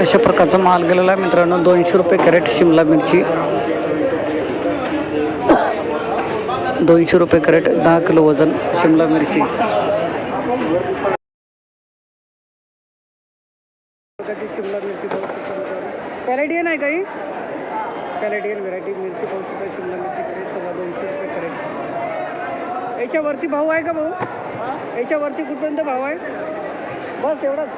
अशा प्रकारचा माल गेलेला आहे मित्रांनो. दोनशे रुपये कॅरेट शिमला मिरची. दोनशे रुपये कॅरेट दहा किलो वजन शिमला मिरची. शिमला मिरची पॅलेडियन आहे काही? पॅलेडियन व्हेरायटी मिरची पाहू शकता शिमला मिरची कॅरेट सव्वा दोनशे रुपये कॅरेट. याच्यावरती भाव आहे का भाऊ? याच्यावरती कुठपर्यंत भाव आहे? बस एवढाच.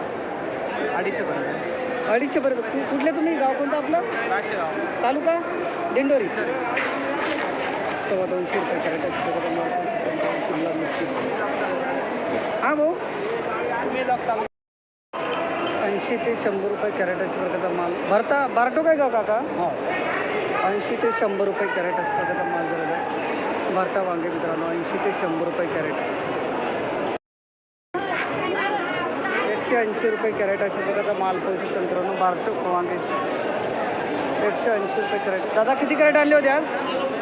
अडीचशे पर्यंत. अडीचशे पर्यंत. कु- कुठले तुम्ही? गाव कोणतं आपलं? तालुका? दिंडोरी. सव्वा दोनशे रुपये कॅरेट हां भाऊ. ऐंशी ते शंभर रुपये कॅरेट प्रकारचा माल. भरता? बारटो काय गाव काका? ऐंशी ते शंभर रुपये कॅरेट प्रकारचा माल आहे. भरता वांगे मित्रांनो ऐंशी ते शंभर रुपये कॅरेट. एकशे ऐंशी रुपये कॅरेट अशा प्रकारचा माल पाहू शकतो मित्रांनो बारटो वांगे एकशे ऐंशी रुपये कॅरेट. दादा किती कॅरेट आणले होते आज?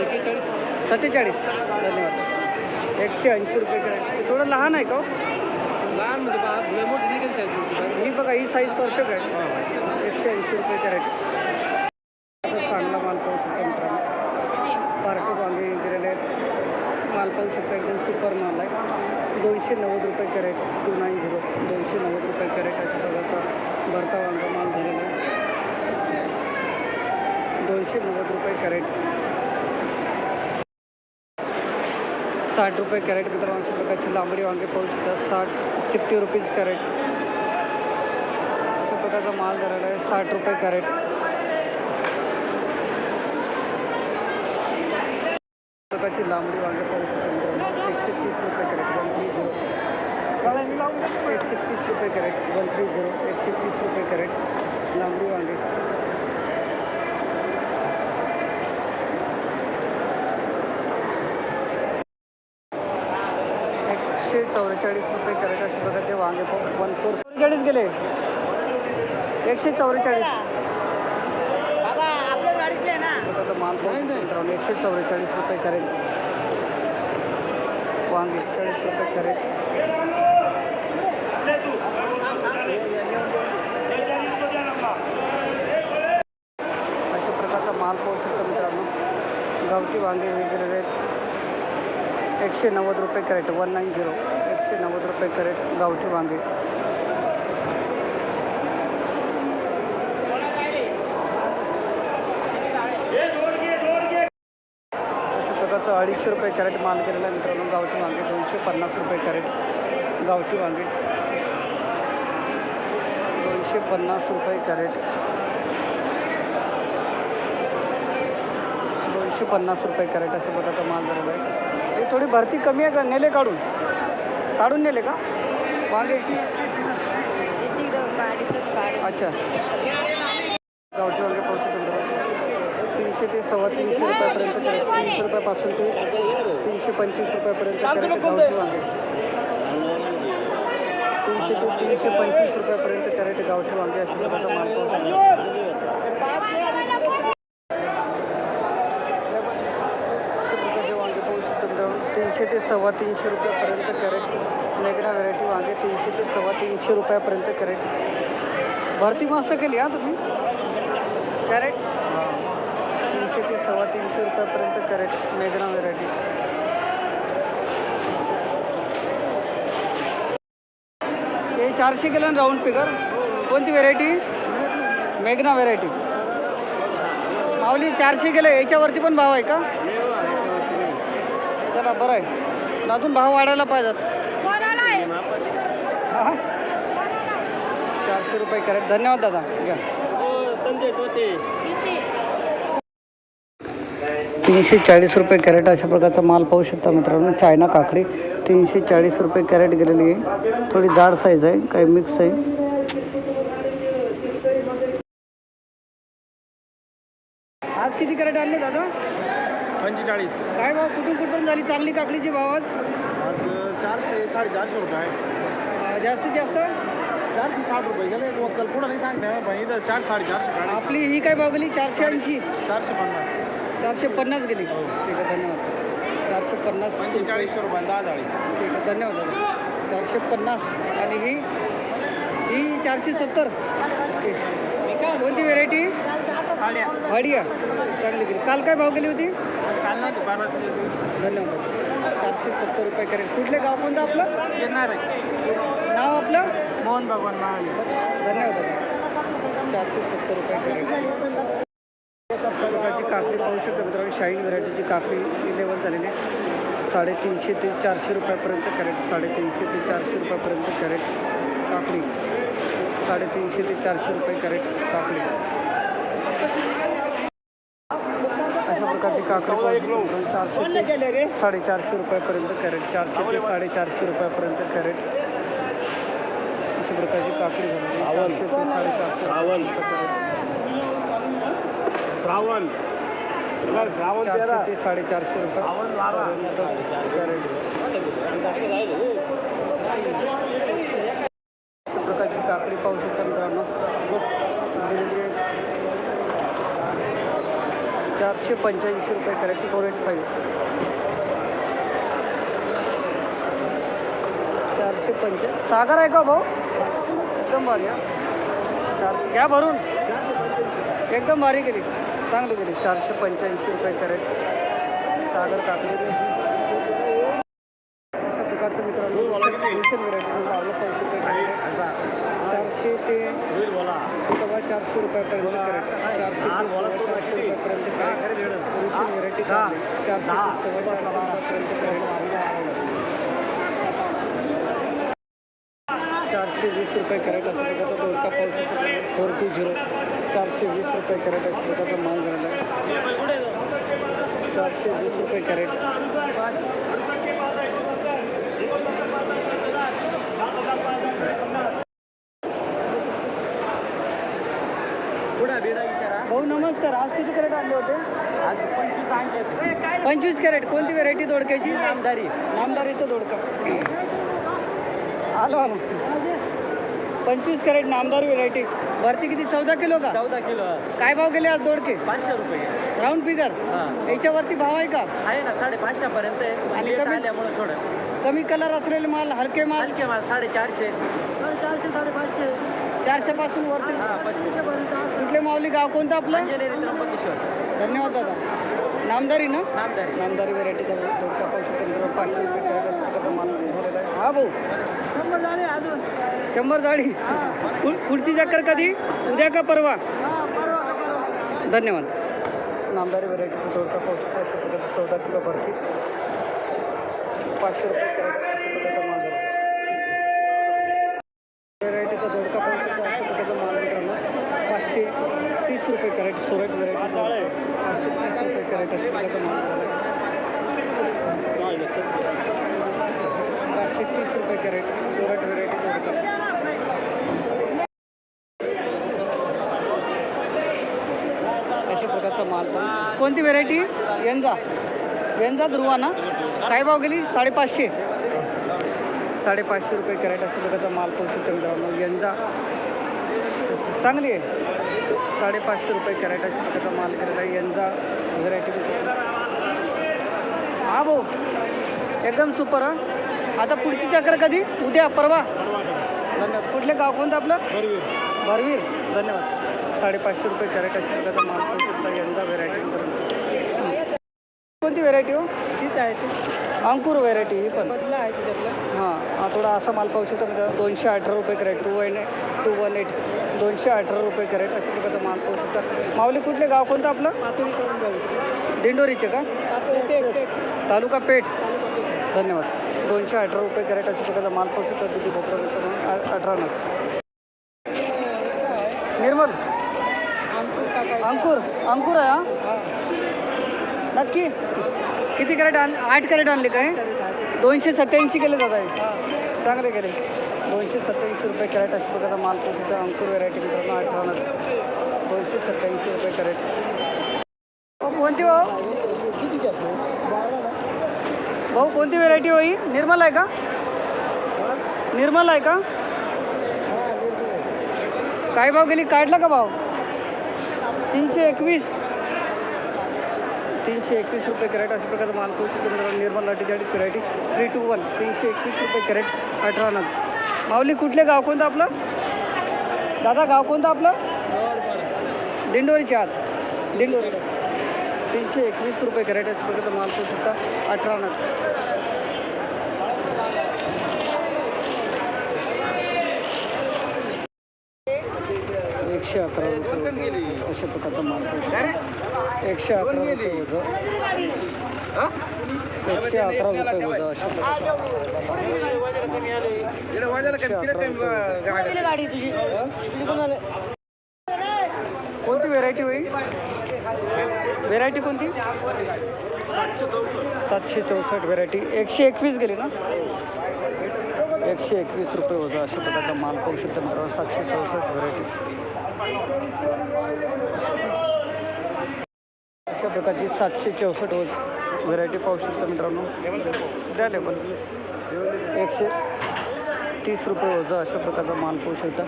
एक्केचाळीस सत्तेचाळीस. धन्यवाद. एकशे ऐंशी रुपये कॅरेट. हे थोडं लहान आहे का हो? लहान म्हणजे ही बघा ही साईज परफेक्ट आहे. एकशे ऐंशी रुपये कॅरेट. चांगला माल पाहू शकता मित्रांनो पार्टी वांगे आहेत. माल पाहू शकता एकदम सुपर माल आहे. दोनशे नव्वद रुपये कॅरेट टू नाईन झिरो दोनशे नव्वद रुपये कॅरेट अशा प्रकारचा भरता वांगा माल झालेला आहे. दोनशे नव्वद रुपये कॅरेट. साठ रुपये कॅरेट मित्रांनो अशा प्रकारची लांबडी वांगे पाहू शकता. साठ सिक्स्टी रुपीज कॅरेट. अशा प्रकारचा माल झालेला आहे. साठ रुपये कॅरेट. प्रकारची लांबडी वांगे पाहू शकता मित्रांनो एकशे तीस रुपये कॅरेट वन थ्री झिरो एकशे तीस रुपये कॅरेट. One three zero. एकशे तीस रुपये कॅरेट. लांबडी वांगे. एकशे चौवेचाळीस रुपये कॅरेट अशा प्रकारचे वांगे वन फोर चौवेचाळीस गेले. एकशे चौवेचाळीस माल मित्रांनो एकशे चौवेचाळीस रुपये कॅरेट. वांगे चाळीस रुपये कॅरेट अशा प्रकारचा माल पाहू शकतो मित्रांनो गावठी वांगे वगैरे रेट एकशे नव्वद रुपये कॅरेट वन नाईन झिरो एकशे नव्वद रुपये कॅरेट गावठी वांगे. अशा प्रकारचं अडीचशे रुपये कॅरेट माल केलेला आहे मित्रांनो गावठी वांगे. दोनशे पन्नास रुपये कॅरेट गावठी वांगे. दोनशे पन्नास रुपये कॅरेट दोनशे पन्नास रुपये कॅरेट अशा प्रकारचा माल झालेला आहे. हे थोडी भरती कमी आहे का? नेले काढून. काढून नेले का? मागे अच्छा. गावठी वांगे पाहू शकतो तीनशे ते सव्वा तीनशे रुपयापर्यंत कॅरेट. तीनशे रुपयापासून ते तीनशे पंचवीस रुपयापर्यंत कॅरेट गावठी वांगे. तीनशे ते तीनशे पंचवीस रुपयापर्यंत कॅरेट गावठी वांगे अशा प्रकारचा माल पाहू शकतो अशा प्रकारचे वांगे पाहू शकतो मित्रांनो तीनशे ते सव्वा तीनशे रुपयापर्यंत कॅरेट मेघना व्हरायटी वांगे तीनशे ते सव्वा तीनशे रुपयापर्यंत कॅरेट. भरती मस्त केली हा तुम्ही? कॅरेट? तीनशे ते सव्वा तीनशे रुपयापर्यंत कॅरेट मेघना व्हरायटी हे चारशे किलो राऊंड फिगर कोणती व्हेरायटी मेघना व्हेरायटी माऊली चारशे केलं याच्यावरती पण भाव आहे का? चला बरं आहे. अजून भाव वाढायला पाहिजेत. हा? चारशे रुपये कॅरेट. धन्यवाद दादा. घ्या. तीनशे चाळीस रुपये कॅरेट अशा प्रकारचा माल पाहू शकता मित्रांनो. चायना काकडी. तीनशे चाळीस रुपये कॅरेट गेलेली आहे. थोडी जाड साईज आहे. काही मिक्स आहे. आज किती कॅरेट आणले दादा? पंचेचाळीस. काय भाव कुठून कुठून झाली चांगली काकडीची भाव आज? आज चारशे साडेचारशे रुपये आहे. अं, जास्तीत जास्त? चारशे साठ रुपये गेले. कल पुढं नाही सांगते पण इथं चार साडेचारशे काढले आपली ही काय भाव गेली? चारशे ऐंशी. चारशे पन्नास. चारशे पन्नास गेली. ठीक आहे धन्यवाद. चारशे पन्नास. पंचेचाळीसशे रुपये दहा जाळी ठीक आहे धन्यवाद दादा. चारशे पन्नास. आणि ही? ही चारशे सत्तर. ओके कोणती व्हेरायटी वाडिया चांगली गेली. काल काय भाव गेली होती? धन्यवाद. चारशे सत्तर रुपये करेल. कुठले गाव कोणतं आपलं? येणार आहे. नाव आपलं? मोहन भगवान महाले. धन्यवाद. चारशे सत्तर रुपये करेल. प्रकारची काकडी पाहू शकता मित्रांनो शाईन व्हरायटीची काकडी लेवल झालेली आहे. साडेतीनशे ते चारशे रुपयापर्यंत कॅरेट साडेतीनशे ते चारशे रुपयापर्यंत कॅरेट काकडी. साडेतीनशे ते चारशे रुपये कॅरेट काकडी अशा प्रकारची काकडी चारशे साडेचारशे रुपयापर्यंत कॅरेट चारशे ते साडेचारशे रुपयापर्यंत कॅरेट अशा प्रकारची काकडी चारशे ते साडेचारशे रुपयापर्यंत श्रावण. चारशे ते साडेचारशे रुपये पर्यंत कॅरेट अशा प्रकारची काकडी पाहू शकता मित्रांनो. चारशे पंच्याऐंशी रुपये करेक्ट फोर एट फाईव्ह चारशे पंच्या सागर आहे का भाऊ? एकदम भारी हा. चारशे घ्या भरून. एकदम भारी गेली चांगली गेली चारशे पंच्याऐंशी रुपये करेक्ट सागर काकडी. चारशे ते चारशे रुपयापर्यंत चारशे चारशे रुपयापर्यंत कॅरेट व्हरायटी चारशे सव्वा चारशे रुपयापर्यंत वीस रुपये कॅरेट असं प्रकारचा दोडका पाऊस फोर टू झिरो चारशे वीस रुपये कॅरेट अशा प्रकारचा माल झालेला आहे चारशे वीस रुपये कॅरेट। भाऊ नमस्कार. आज किती कॅरेट आणले होते? आज पंचवीस आणले पंचवीस कॅरेट. कोणती व्हेरायटी दोडक्याची? आमदारी. नामदारीचं दोडका. आलो आलो. पंचवीस कॅरेट नामदार व्हेरायटी भरती किती? चौदा किलो का? चौदा किलो. काय भाव गेले आज दोडके? पाचशे रुपये. राऊंड फिगर हा. याच्यावरती भाव आहे का? आहे ना साडेपाचशे पर्यंत आहे. आणि कमी- आल्यामुळे थोडं. कमी कलर असलेले माल हलके माल? हलके माल साडेचारशे. साडेचारशे साडेपाचशे. चारशे पासून वरती? हा कुठले माऊली गाव कोणतं आपलं? धन्यवाद दादा. नामदारी ना? नामदारी. नामदारी व्हेरायटीचा शकतो मित्रांनो. पाचशे रुपये झालेला आहे. हा भाऊ. शंभर झाले अजून. शंभर जाळी पुढची चक्कर कधी? उद्या का परवा? धन्यवाद. नामदारी व्हेरायटीचा शकतो अशा प्रकारचा चौदा किलो भरती पाचशे रुपये तीस रुपये कॅरेट सोरेट तीस रुपये कॅरेट अशा प्रकारचा माल पाचशे तीस रुपये कॅरेट व्हेरायटी दोडका अशा प्रकारचा माल पण. कोणती व्हेरायटी यंजा यंजा ध्रुवा ना? काय भाव गेली? साडेपाचशे. साडेपाचशे रुपये कॅरेट अशा प्रकारचा माल पोहोचू शकतो मित्रांनो. यंजा चांगली आहे. साडेपाचशे रुपये कॅरेट अशा प्रकारचा माल आहे. यंजा व्हेरायटी हा भाऊ. एकदम सुपर हा. आता पुढची चक्र कधी? उद्या परवा. धन्यवाद. कुठले गाव कोणतं आपलं? भरवीर. धन्यवाद. साडेपाचशे रुपये कॅरेट अशा प्रकारचा माल पाहू शकता यंदा व्हेरायटी कोणती व्हेरायटी हो? तीच आहे ती. अंकुर व्हेरायटी ही पण. बदला आहे त्याच्यातलं हां हा थोडा असा माल पाहू शकता म्हणजे दोनशे अठरा रुपये crate two one two one eight दोनशे अठरा रुपये कॅरेट अशा प्रकारचा माल पाहू शकता. माऊली कुठले गाव कोणतं आपलं? पातळी करून जाऊ. दिंडोरीचे का? पातळी टेक टेक तालुका पेठ. धन्यवाद. दोनशे अठरा रुपये कॅरेट अशा प्रकारचा माल पाहू शकता. तिथे भोपळा मित्रांनो अठरा नग. निर्मल. अंकुर अंकुर. अंकुर आहे हा. नक्की. किती कॅरेट आण आठ कॅरेट आणले काय? दोनशे सत्याऐंशी केले दादा. आहे चांगले केले. दोनशे सत्याऐंशी रुपये कॅरेट अशा प्रकारचा माल पोहोचतो अंकुर व्हरायटी मित्रांनो अठरा दोनशे सत्याऐंशी रुपये कॅरेट. हो कोणती भाऊ? भाऊ कोणती व्हेरायटी होई निर्मल आहे का? निर्मल आहे का? काय भाव गेली? काढला का भाव? तीनशे एकवीस. तीनशे एकवीस रुपये कॅरेट अशा प्रकारचा माल पोहोचू शकतो मित्रांनो. निर्मल लाठीचाळीस व्हरायटी. थ्री टू वन तीनशे एकवीस रुपये कॅरेट अठरा नग. माऊली कुठले गाव कोणतं आपलं? दादा गाव कोणतं आपलं? दिंडोरीच्या आत. दिंडोरी तीनशे एकवीस रुपये कॅरेट अशा प्रकारचा माल पाहू शकता अठरा नग. एकशे अकरा रुपये. अशा प्रकारचा माल एकशे अकरा रुपये वजन एकशे अकरा रुपये वजन अशा कोणती व्हेरायटी होईल व्हेरायटी कोणती? सातशे चौसष्ट व्हेरायटी एकशे एकवीस गेली ना? एकशे एकवीस रुपये होतं अशा प्रकारचा माल पाहू शकतो मित्रांनो. सातशे चौसष्ट व्हेरायटी अशा प्रकारची सातशे चौसष्ट व्हेरायटी पाहू शकता मित्रांनो. द्याले पण. एकशे तीस रुपये वजा अशा प्रकारचा माल पाहू शकता.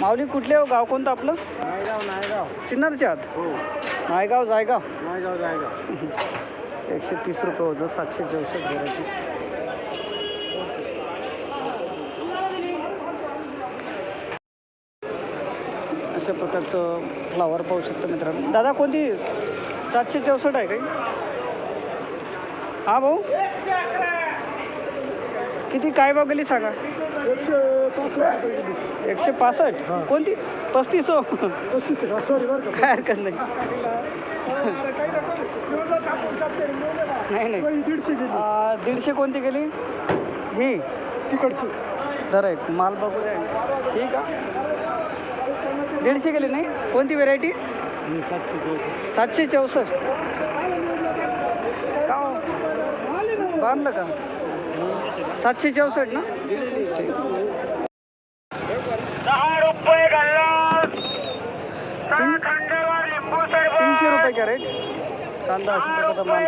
माऊली कुठले हो? गाव कोणतं आपलं? नायगाव नायगाव. सिन्नरच्या आत हो. नायगाव जायगाव. नायगाव जायगाव. एकशे तीस रुपये वजन सातशे चौसष्ट व्हेरायटी प्रकारचं फ्लावर पाहू शकता मित्रांनो. दादा कोणती? सातशे चौसष्ट आहे काही? हा भाऊ? किती? काय भाव गेली सांगा. एकशे पासष्ट. कोणती? पस्तीस हो. काय हरकत नाही. नाही नाही. दीडशे कोणती गेली? ही. तिकडची. दर एक. माल बघू द्या ही का? दीडशे गेली नाही? कोणती व्हेरायटी सातशे चौसष्ट. का हो? बांधलं का? सातशे चौसष्ट ना? तीनशे रुपये कॅरेट. कांदा प्रकारचा माल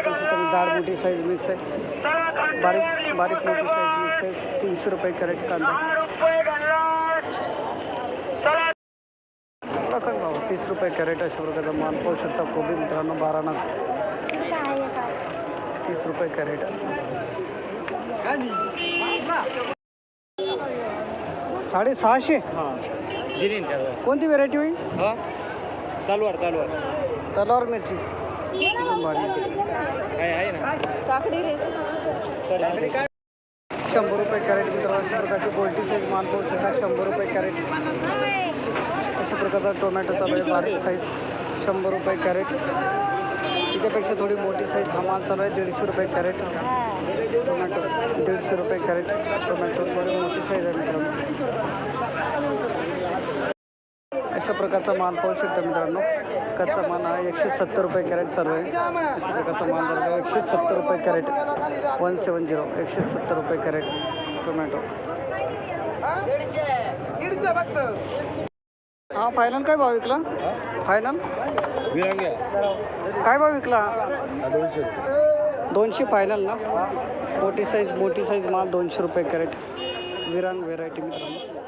जाड मोठी साईज मिक्स आहे. बारीक बारीक मोठी साईज मिक्स आहे. तीनशे रुपये कॅरेट कांदा लखन भाऊ तीस रुपये कॅरेट अशा प्रकारचा माल पाहू शकता कोबी मित्रांनो बारा नग तीस रुपये कॅरेट. साडेसहाशे? हां. कोणती व्हेरायटी होईल? हां? चालवार चालवार तलवार मिरची. शंभर रुपये कॅरेट मित्रांनो अशा प्रकारची गोल्टी साईज माल पाहू शकता शंभर रुपये कॅरेट. अशा प्रकारचा टोमॅटो चालू आहे. बारीक साईज शंभर रुपये कॅरेट. त्याच्यापेक्षा थोडी मोठी साईज हा माल चालू आहे दीडशे रुपये कॅरेट. टोमॅटो दीडशे रुपये कॅरेट. टोमॅटो थोडी मोठी साईज आहे मित्रांनो. अशा प्रकारचा माल पाहू शकता मित्रांनो. कच्चा माल हा एकशे सत्तर रुपये कॅरेट चालू आहे. अशा प्रकारचा माल चालू आहे एकशे सत्तर रुपये कॅरेट. वन सेवन झिरो एकशे सत्तर रुपये कॅरेट टोमॅटो. हा फायनल काय भाव विकला? फायनल? काय भाव विकला? दोनशे दोनशे फायनल ना? मोठी साईज मोठी साईज माल दोनशे रुपये कॅरेट. विरांग व्हेरायटी मित्रांनो.